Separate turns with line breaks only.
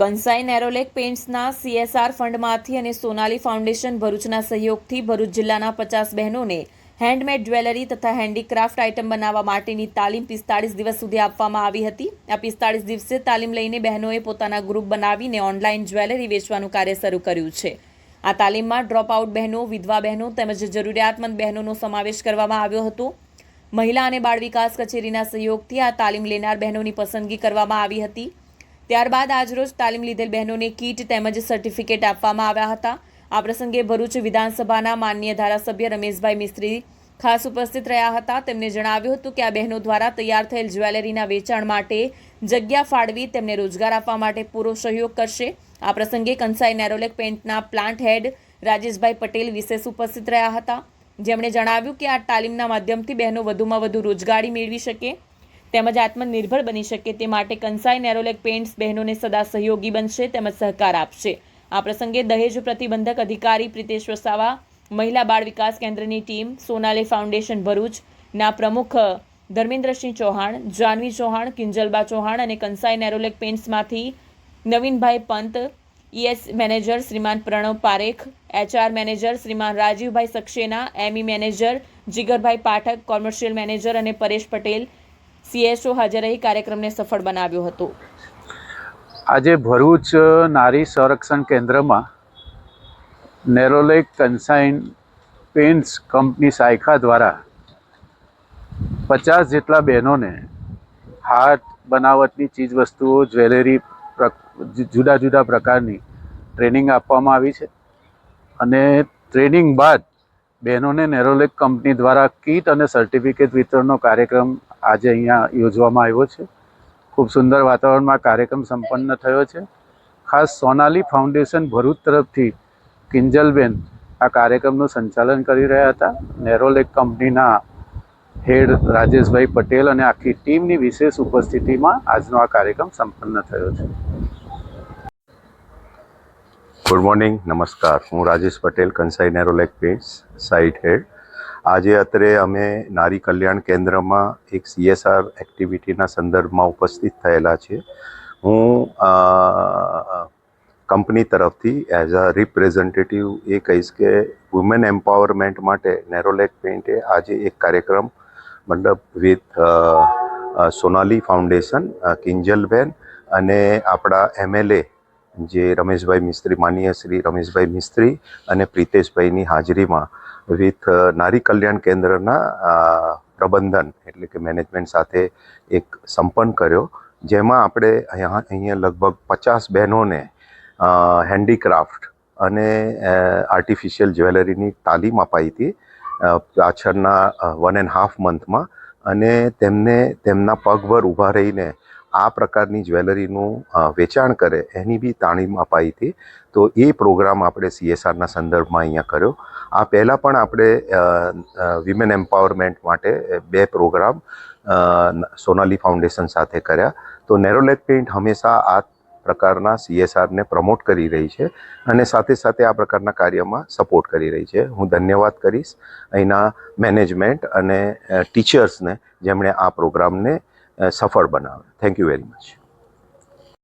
કંસાઈ Nerolac પેઇન્ટ્સના CSR ફંડમાંથી અને Sonali foundation ભરૂચના સહયોગથી ભરૂચ જિલ્લાના પચાસ બહેનોને હેન્ડમેડ જ્વેલરી તથા હેન્ડીક્રાફ્ટ આઇટમ બનાવવા માટેની તાલીમ પિસ્તાળીસ દિવસ સુધી આપવામાં આવી હતી. આ પિસ્તાળીસ દિવસે તાલીમ લઈને બહેનોએ પોતાના ગ્રુપ બનાવીને ઓનલાઈન જ્વેલરી વેચવાનું કાર્ય શરૂ કર્યું છે. આ તાલીમમાં ડ્રોપ આઉટ બહેનો, વિધવા બહેનો તેમજ જરૂરિયાતમંદ બહેનોનો સમાવેશ કરવામાં આવ્યો હતો. મહિલા અને બાળ વિકાસ કચેરીના સહયોગથી આ તાલીમ લેનાર બહેનોની પસંદગી કરવામાં આવી હતી. ત્યારબાદ આજરોજ તાલીમ લીધેલ બહેનોને કીટ તેમજ સર્ટિફિકેટ આપવામાં આવ્યા હતા. આ પ્રસંગે ભરૂચ વિધાનસભાના માનનીય ધારાસભ્ય રમેશભાઈ મિસ્ત્રી ખાસ ઉપસ્થિત રહ્યા હતા. તેમણે જણાવ્યું હતું કે આ બહેનો દ્વારા તૈયાર થયેલ જ્વેલરીના વેચાણ માટે જગ્યા ફાળવી તેમને રોજગાર આપવા માટે પૂરો સહયોગ કરશે. આ પ્રસંગે કંસાઈ નેરોલેક પેન્ટના પ્લાન્ટ હેડ રાજેશભાઈ પટેલ વિશેષ ઉપસ્થિત રહ્યા હતા. જેમણે જણાવ્યું કે આ તાલીમના માધ્યમથી બહેનો વધુમાં વધુ રોજગારી મેળવી શકે. તેમજ આત્મનિર્ભર બની શકે તે માટે કંસાઈ નેરોલેક પેન્ટ્સ બહેનોને સદા સહયોગી બનશે તેમજ સહકાર આપશે. આ પ્રસંગે દહેજ પ્રતિબંધક અધિકારી પ્રિતેશ વસાવા, મહિલા બાળ વિકાસ કેન્દ્રની ટીમ, સોનાલી ફાઉન્ડેશન ભરૂચના પ્રમુખ, ધર્મેન્દ્રસિંહ ચૌહાણ, જાનવી ચૌહાણ, કિંજલબા ચૌહાણ અને Kansai Nerolac પેન્ટ્સમાંથી Navinbhai Pant ES manager Shriman Pranav Parekh, HR manager Shriman Rajivbhai Saxena, ME manager Jigarbhai Pathak, commercial manager અને પરેશ પટેલ સીએસઓ હાજર રહી કાર્યક્રમને સફળ બનાવ્યો હતો.
આજે ભરૂચ નારી સંરક્ષણ કેન્દ્રમાં Nerolac Kansai paints company Saykha દ્વારા પચાસ જેટલા બહેનોને હાથ બનાવટની ચીજવસ્તુઓ, જ્વેલરી જુદા જુદા પ્રકારની ટ્રેનિંગ આપવામાં આવી છે. અને ટ્રેનિંગ બાદ બહેનોને નેરોલેક કંપની દ્વારા કીટ અને સર્ટિફિકેટ વિતરણનો કાર્યક્રમ આજે અહીંયા યોજવામાં આવ્યો છે. ખૂબ સુંદર વાતાવરણમાં કાર્યક્રમ સંપન્ન થયો છે. ખાસ સોનાલી ફાઉન્ડેશન ભરૂચ તરફથી કિંજલબેન આ કાર્યક્રમનું સંચાલન કરી રહ્યા હતા. નેરોલેક કંપનીના હેડ રાજેશભાઈ પટેલ અને આખી ટીમની વિશેષ ઉપસ્થિતિમાં આજનો આ કાર્યક્રમ સંપન્ન થયો છે.
ગુડ મોર્નિંગ નમસ્કાર. હું Rajesh Patel, Kansai Nerolac paints site head. આજે અત્રે અમે નારી કલ્યાણ કેન્દ્રમાં એક સીએસઆર એક્ટિવિટીના સંદર્ભમાં ઉપસ્થિત થયેલા છે. હું કંપની તરફથી એઝ અ રિપ્રેઝેન્ટેટિવ એ કહીશ કે વુમેન એમ્પાવરમેન્ટ માટે નેરોલેક પેઇન્ટે આજે એક કાર્યક્રમ મતલબ વિથ સોનાલી ફાઉન્ડેશન કિંજલબેન અને આપણા એમએલએ જે રમેશભાઈ મિસ્ત્રી માનીય શ્રી રમેશભાઈ મિસ્ત્રી અને પ્રિતેશભાઈની હાજરીમાં વિથ નારી કલ્યાણ કેન્દ્રના પ્રબંધન એટલે કે મેનેજમેન્ટ સાથે એક સંપન્ન કર્યો, જેમાં આપણે અહીંયા અહીંયા લગભગ પચાસ બહેનોને હેન્ડીક્રાફ્ટ અને આર્ટિફિશિયલ જ્વેલરીની તાલીમ અપાઈ હતી પાછળના વન એન્ડ હાફ મંથમાં અને તેમને, તેમના પગ પર ઊભા રહીને આ પ્રકારની જ્વેલરીનું વેચાણ કરે, એની બી તાલીમ અપાઈ હતી. તો એ પ્રોગ્રામ આપણે સીએસઆરના સંદર્ભમાં અહીંયા કર્યો. આ પહેલાં પણ આપણે વિમેન એમ્પાવરમેન્ટ માટે બે પ્રોગ્રામ સોનાલી ફાઉન્ડેશન સાથે કર્યા. તો નેરોલેક પેઇન્ટ હંમેશા આ પ્રકારના સીએસઆરને પ્રમોટ કરી રહી છે અને સાથે સાથે આ પ્રકારના કાર્યમાં સપોર્ટ કરી રહી છે. હું ધન્યવાદ કરીશ અહીંના મેનેજમેન્ટ અને ટીચર્સને જેમણે આ પ્રોગ્રામને સફળ બનાવ્યો થેન્ક યુ વેરી મચ